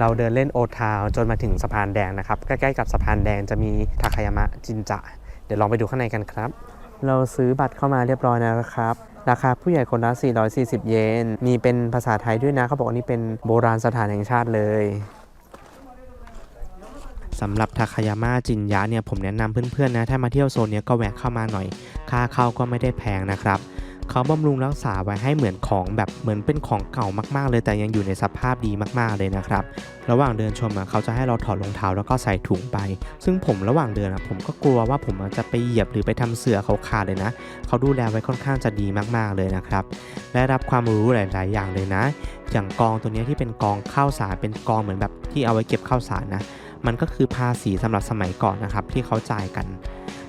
เราเดินเล่นโอทาวจนมาถึงสะพานแดงนะครับ ใกล้ๆกับสะพานแดงจะมีทาคายามะจินจะ เดี๋ยวลองไปดูข้างในกันครับ เราซื้อบัตรเข้ามาเรียบร้อยแล้วครับ ราคาผู้ใหญ่คนละ 440 เยน มีเป็นภาษาไทยด้วยนะ เขาบอกว่านี่เป็นโบราณสถานแห่งชาติเลยสำหรับทาคายาม่าจินยะเนี่ยผมแนะนำเพื่อนๆนะ ถ้ามาเที่ยวโซนเนี้ยก็แวะเข้ามาหน่อย ค่าเข้าก็ไม่ได้แพงนะครับ เขาบำรุงรักษาไว้ให้เหมือนของแบบเหมือนเป็นของเก่ามากๆ เลยแต่ยังอยู่ในสภาพดีมากๆเลยนะครับ ระหว่างเดินชมเขาจะให้เราถอดรองเท้าแล้วก็ใส่ถุงไป ซึ่งผมระหว่างเดินผมก็กลัวว่าผมจะไปเหยียบหรือไปทำเสือเขาขาดเลยนะ เขาดูแลไว้ค่อนข้างจะดีมากๆเลยนะครับ ได้รับความรู้หลาย ๆ อย่างเลยนะ อย่างกองตัวนี้ที่เป็นกองข้าวสารเป็นกองเหมือนแบบที่เอาไว้เก็บข้าวสารนะ มันก็คือภาษีสำหรับสมัยก่อนนะครับที่เขาจ่ายกัน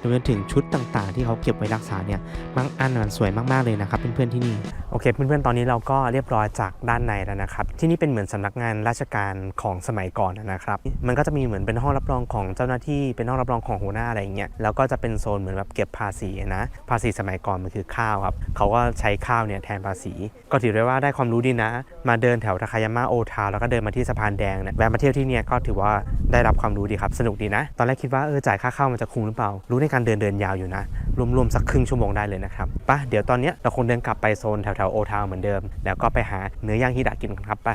รวมถึงชุดต่างๆ ที่เขาเก็บไว้รักษาเนี่ยบางอันมันสวยมากๆเลยนะครับเพื่อนๆที่นี่โอเค เพื่อนๆตอนนี้เราก็เรียบร้อยจากด้านในแล้วนะครับ ที่นี่เป็นเหมือนสำนักงานราชการของสมัยก่อนนะครับ มันก็จะมีเหมือนเป็นห้องรับรองของเจ้าหน้าที่เป็นห้องรับรองของหัวหน้าอะไรอย่างเงี้ยแล้วก็จะเป็นโซนเหมือนแบบเก็บภาษีนะภาษีสมัยก่อนมันคือข้าวครับเขาก็ใช้ข้าวเนี่ยแทนภาษี ก็ถือได้ว่าได้ความรู้ดีนะ มาเดินแถวทาคายาม่าโอทาวแล้วก็เดินมาที่สะพานแดงเนี่ยแวะมาเที่ยวที่เนี่ยก็ถือว่าได้รับความรู้ดีครับสนุกดีนะ ตอนแรกคิดว่าเออจ่ายค่าเข้ามันจะคุ้มหรือเปล่ารู้ในการเดินเดินยาวอยู่นะ รวมๆสักครึ่งชั่วโมงได้เลยนะครับปะเดี๋ยวตอนนี้เราคงเดินกลับไปโซนแถวๆโอทาวเหมือนเดิม แล้วก็ไปหาเนื้อย่างฮิดะกินกันครับไป